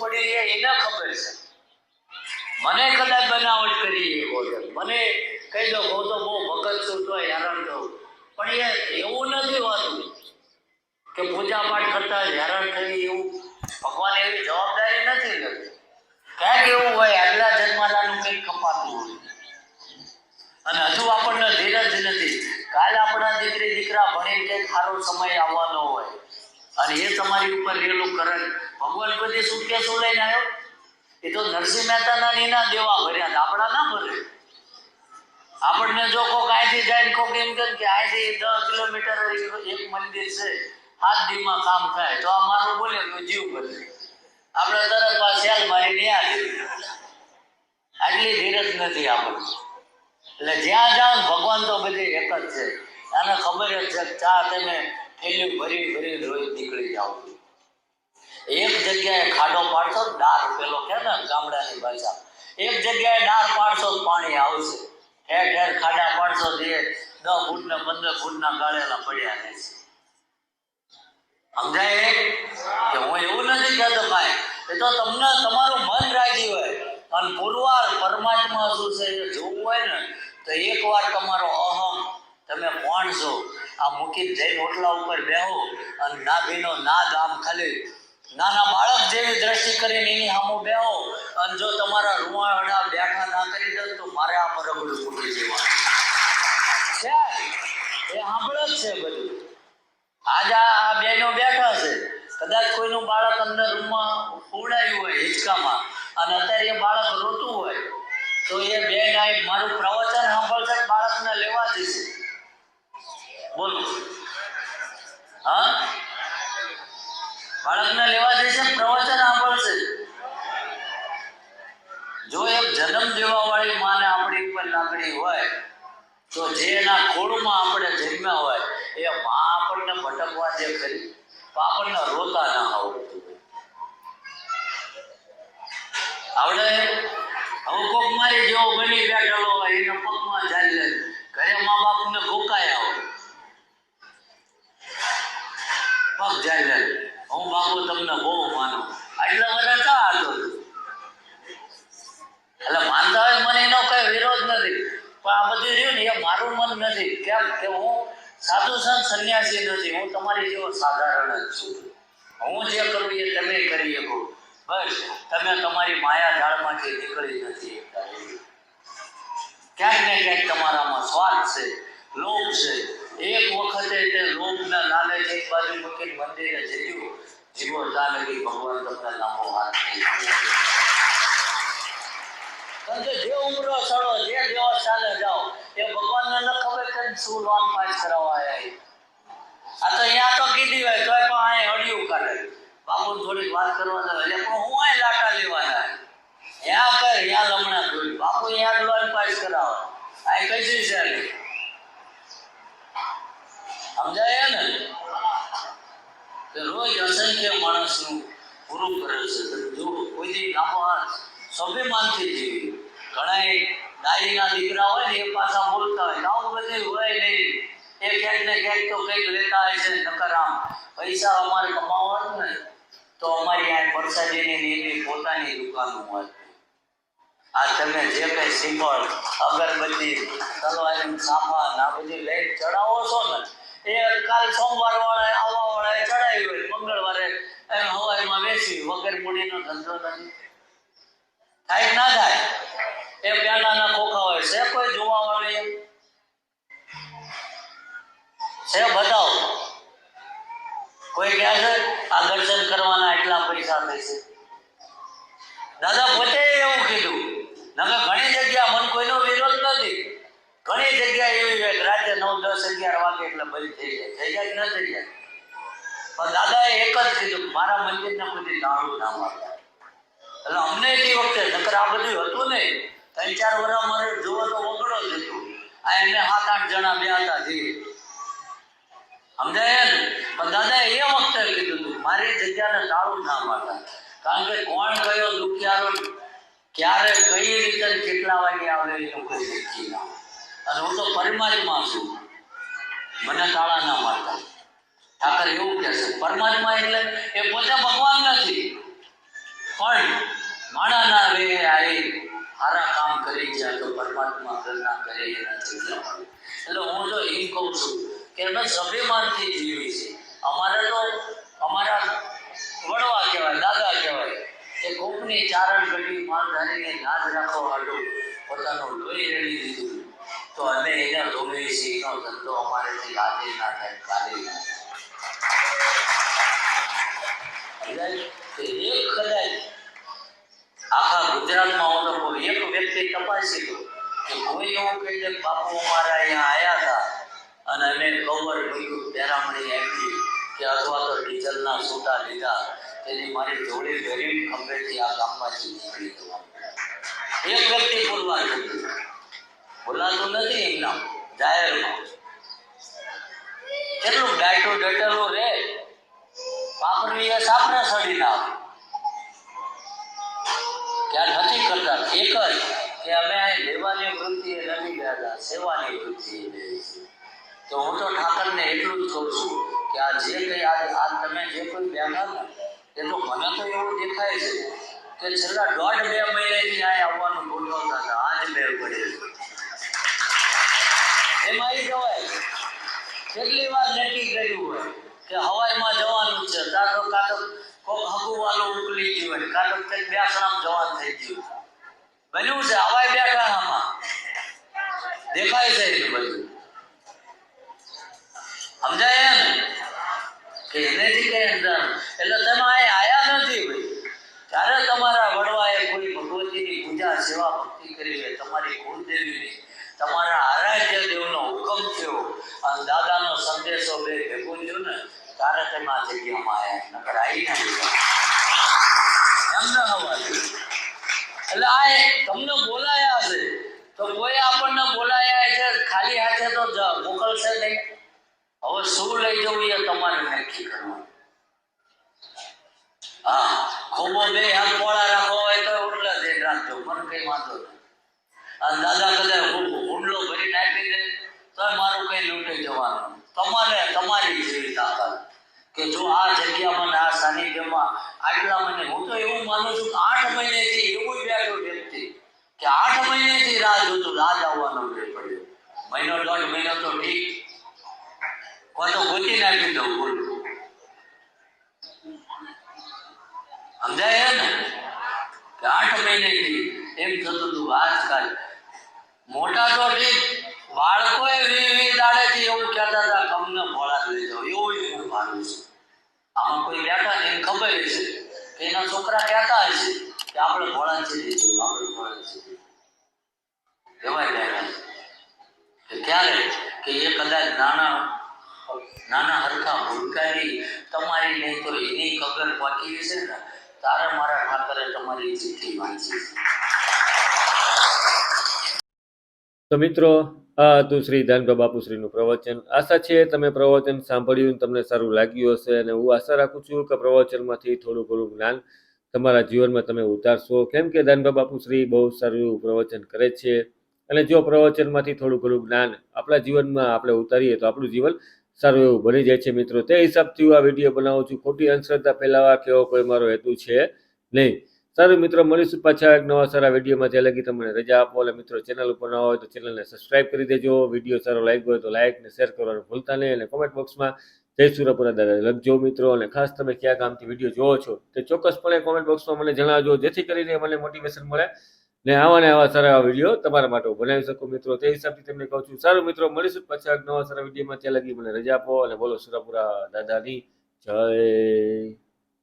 પડી એ એને ખબર છે. મને કદાચ બનાવટ કરી એ મને કહી દો હું તો બહુ ભગત છું તો હેરાન થવું પણ એ એવું નથી હોતું કે પૂજા પાઠ કરતા હેરાન થઈ એવું ભગવાન એવી જવાબદારી નથી લેતી. ક્યાંક એવું હોય, આગલા જન્માલાનું કંઈક કપાતું હોય. અને હજુ આપણને ધીરજ નથી. કાલ આપણા દીકરી દીકરા ભણીને કંઈક સારો સમય આવવાનો હોય. અને એ તમારી ઉપર રહેલું કરંટ. ભગવાન બધી સુટકેસો લઈને આવ્યો? એ તો નરસિંહ મહેતાના નીના દેવા ભર્યા આપણા ના ભરે. આપણને જો કોક અહીંથી જાય કોક એમ કે અહીંથી દસ કિલોમીટર એક મંદિર છે. હાથ દીમાં કામ થાય. તો આ મારું બોલે તો જીવ બદલે આપણે તરત પાસ સેલ મારીને આવી આટલી ધીરજ નથી આપણને. એટલે જ્યાં જાઓ ભગવાન તો બધી એક જ છે. આને ખબર જ છે ચા તમે થેલી ભરી ભરી રોજ નીકળી જાઓ એક જગ્યાએ ખાડો પાડશો ડાર પેલો કે ને ગામડાની ભાષા. એક જગ્યાએ ડાર પાડશો પાણી આવશે. ઠેર ઠેર ખાડા પાડશો જે દસ ફૂટ ને પંદર ફૂટના ગાળેલા પડ્યા રહેશે સમજાય કે હું એવું નથી કહેતો ભાઈ એ તો તમને, તમારું મન રાજી હોય. અને પુરવાર પરમાત્મા શું છે જોવું હોય ને, તો એકવાર તમારો અહમ તમે કોણ છો આ મૂકી જઈને ઓટલા ઉપર બેહો અને નાભીનો નાદ આમ ખાલી નાના બાળક જેવી દ્રષ્ટિ કરીને એની સામો બેહો. અને જો તમારા રૂવાડા બેઠા ના કરી દો તો મારે આ પર રગડું મૂકી દેવાનું. છે? એ સાંભળે જ છે બધું. આજ આ બહેનો બેઠા છે. કદાચ કોઈનું બાળક અંદર રૂમમાં ઉડાયું હોય હિંચકામાં અને અત્યારે એ બાળક રોતું હોય, તો એ બેન આ મારું પ્રવચન સાંભળશે બાળકને લેવા જશે બોલો. હા? બાળકને લેવા જશે પ્રવચન સાંભળશે. જો એક જન્મ દેવા વાળી માને આપણી ઉપર લાગણી હોય, તો જે એના ખોળમાં આપણે જન્મ્યા હોય, એ મા આપણને ભટકવા જે કરી આપણને રોતા ના આવડતું આવડે? હવે કોક મારી જેવો બની બેઠેલો હોય, એના પગમાં ચાલે ઘરે મા બાપને ગોકાયા હોય પગ ચાલે હું બાપુ બહુ માનો. આટલા બધા ચા હતો એટલે માનતા હોય મને એનો કઈ વિરોધ નથી. પણ આ બધું રહ્યું ને એ મારું મન નથી. કેમ કે હું સાધુ સંત સંન્યાસી નથી હું તમારી જેવો સાધારણ જ છું. હું જે કરું એ તમે કરી શકો. બસ, તમે તમારી માયા જાળમાંથી નીકળી નથી ક્યાંક ને ક્યાંક તમારામાં સ્વાર્થ છે, લોભ છે. એક વખતે તે લોભના લાલે એક બાજુ મૂકીને મંદિરે જજો જીવો ત્યાં લગી ભગવાન તમને લાંબો હાથ નહીં જે ઉમરો સડો જે દેવસ્થાને જાઓ, એ ભગવાનને ન ખબર કે શું લોન પાસ કરાવવા આવ્યા આ તો અહીંયા તો કીધી હોય, તોય પણ અહીં હળિયું કાઢે. બાપુ થોડીક વાત કરવા દે એટલે પણ હું અહીં લાટા લેવાના ત્યાં કર ત્યાં લમણા જોઈ બાપુ અહીંયા જ લોન પાસ કરાવો આ કઈ છે નહીં. સમજાય ને કે રોજ અસંખ્ય માણસનું પૂરું કરે છે. જો કોઈથી લાંબો સ્વાભિમાનથી જીવી ઘણા દાદીના દીકરા હોય ને એ પાછા બોલતા હોય આવું બધું હોય નહીં એ ક્યાંક ને ક્યાંક તો કંઈક લેતા હોય છે નકર આમ પૈસા અમારે કમાવા ને, તો અમારી આ પરસાદીની એની પોતાની દુકાનો હોય. આ તમે જે કઈ સિમ્બોલ અગરબત્તી, તલવારી, સાફા આ બધી લઈને ચડાવો છો ને, એ કાલ સોમવાર વાળા આવવા વાળા ચડાવી હોય મંગળવારે એમ હવાઈમાં બેસી વગર મૂડીનો ધંધો થાય ના થાય? એ પ્યાલાના ખોખા હોય. છે કોઈ જોવા વાળી છે બતાવો. કોઈ કહે છે, આ દર્શન કરવાના એટલા પૈસા થશે દાદા પોતે એવું કીધું. નમે ઘણી જગ્યા મન કોઈનો વિરોધ નથી. ઘણી જગ્યા એવી હોય રાતે નવ, દસ, અગિયાર વાગે એટલે બંધ થઈ જાય. થઈ જાય કે ન થઈ જાય? પણ દાદાએ એક જ કીધું મારા મંદિરના કોઈ દારૂ ના મારતા એટલે અમને તે વખતે નકર આ બધું હતું નહીં. ત્રણ ચાર વર્ષ મારે જોવો તો વગડો જ હતું. આ એને સાત આઠ જણા બે હતા જે. સમજાય ને પણ દાદા એ વખતે કીધું હતું, મારી જગ્યાને તાળું ના મારતા કારણ કે કોણ કયો દુખિયારો ક્યારે કઈ રીતે કેટલા વાગે આવે એનું કોઈ નક્કી ના અને હું તો પરિમાજમાં છું. મને તાળા ના મારતા. ઠાકર એવું કહે છે પરમાત્મા એટલે એ પોતે ભગવાન નથી. પણ માણાના રે આવી સારા કામ કરી ગયા તો પરમાત્મા ઘરના કરે. એટલે હું તો એમ કહું છું કે અમે સ્વાભિમાનથી જીવી છે અમારે તો અમારા વડવા કહેવાય, દાદા કહેવાય, કે કોકની ચારણ ઘડી માલ ધારીને લાજ રાખો હાડું પોતાનું લોહી રેડી દીધું. તો અમે એને ધોવીએ છે એનો ધંધો અમારેથી આજે ના થાય, કાલે ના થાય. એક કદાચ આખા વ્યક્તિ તપાસી લો લીધા. તેની મારી જોડી ભેરી ખંભેથી આ ગામમાંથી નીકળી એક વ્યક્તિ બોલવા બોલાતું નથી એમના જાહેરમાં. કેટલું ડાયટો ડટેલું રે? વાપરવી એ સાપને સડી ના ત્યાં નથી કરતા. એક જ કે અમે લેવાની લેવાની વૃત્તિએ નથી ગયા સેવાની વૃત્તિએ તો હું તો ઠાકરને એટલું જ કહું છું કે આ જે કંઈ આ તમે જે કોઈ બેઠા ને એ તો મને તો એવું દેખાય છે કે છેલ્લા દોઢ બે મહિનાથી આ આવવાનું ગોઠવતા હતા. આજ બે પડે એમાં એ કહેવાય કેટલી વાર નક્કી કર્યું હોય કે હવાઈમાં જવાનું છે. કાં તો કોક હગુવાલો ઉકલી ગયું હોય. કાં તો કંઈક જવાનું થઈ ગયું બન્યું છે. હવાઈ બેઠા આમાં. દેખાય છે એ બધું. સમજાય એમ? કે એનેથી કઈ અંદર. એટલે તમે અહીં આયા નથી ભાઈ. ત્યારે તમારા વડવાએ કોઈ ભગવતીની પૂજા, સેવા ભક્તિ કરી હોય, તમારી કુળદેવીની, તમારા આરાધ્ય દેવનો હુકમ થયો, અને સંદેશો ને, તારે તમે ન હવાતું એટલે આ તમને બોલાયા છે. તો કોઈ આપણને બોલાયા છે, ખાલી હાથે તો મોકલશે નહીં. હવે શું લઈ જવું એ તમારે નક્કી કરવાનું. હા, ખોબો બે હાથ પોળા રાખો હોય તો ઉરલા દે મને કઈ વાંધો નહીં. દાદા કદાચ હુંડલો ભરીને આપી દે. તો મારું કઈ લૂંટાઈ જવાનું તમારે તમારી જેવી તાકાત કે જો આ જગ્યામાં આ સાનિધ્યમાં આટલા મહિને, હું તો એવું માનું છું કે આઠ મહિનેથી એવું બેઠો વ્યક્તિ કે આઠ મહિનેથી રાહ જોતું, રાહ આવવાનો વેળ પડ્યો. મહિનો દોઢ મહિનો તો ઠીક. કોઈ તો ગોતી નાખી દઉં બોલ સમજાય ને? કે આઠ મહિનેથી એમ થતું હતું આજકાલ મોટા તો ઠીક બાળકોએ વી વી એવું કહેતા હતા અમને ભોળા લઈ જાઓ. એવું હું માનું છું. આમાં કોઈ બેઠા ને ખબર છે કે એના છોકરા કહેતા હશે કે આપણે ભોળા છે દીધું આપણે ભોળા છે એવાય બેઠા કે ક્યારે? કે એ કદાચ નાના નાના હરખા ભૂલકારી તમારી નહીં તો એની કગર પાકી છે ને, તારે મારા ઠાકરે તમારી ચિઠ્ઠી વાંચી તો મિત્રો આ હતું શ્રી ધાનભા બાપુશ્રીનું પ્રવચન. આશા છે તમે પ્રવચન સાંભળ્યું તમને સારું લાગ્યું હશે અને હું આશા રાખું છું કે પ્રવચનમાંથી થોડું ઘણું જ્ઞાન તમારા જીવનમાં તમે ઉતારશો. કેમ કે ધાનભા બાપુશ્રી બહુ સારું એવું પ્રવચન કરે છે અને જો પ્રવચનમાંથી થોડું ઘણું જ્ઞાન આપણા જીવનમાં આપણે ઉતારીએ તો આપણું જીવન સારું એવું બની જાય છે મિત્રો. તે હિસાબથી હું આ વીડિયો બનાવું છું. ખોટી અંધશ્રદ્ધા ફેલાવા કેવો કોઈ મારો હેતુ છે નહીં. સારું મિત્રો, મળીશું પાછા એક નવા સારા વિડીયોમાં ત્યાં લગી તમને રજા આપો અને મિત્રો ચેનલ ઉપર ન હોય તો ચેનલને સબસ્ક્રાઇબ કરી દેજો. વીડિયો સારો લાગ્યો હોય તો લાઇક ને શેર કરવાનું ભૂલતા નહીં અને કોમેન્ટ બોક્સમાં જય સુરપુરા દાદા લખજો મિત્રો અને ખાસ તમે કયા ગામથી વીડિયો જોવો છો તે ચોક્કસપણે કોમેન્ટ બોક્સમાં મને જણાવજો, જેથી કરીને મને મોટિવેશન મળે ને આવા ને આવા સારા વીડિયો તમારા માટે બનાવી શકું મિત્રો. તે હિસાબથી તમને કહું છું. સારું મિત્રો, મળીશું પાછા નવા સારા વિડીયોમાં ત્યાં લગી મને રજા આપો અને બોલો સુરપુરા દાદાની જય.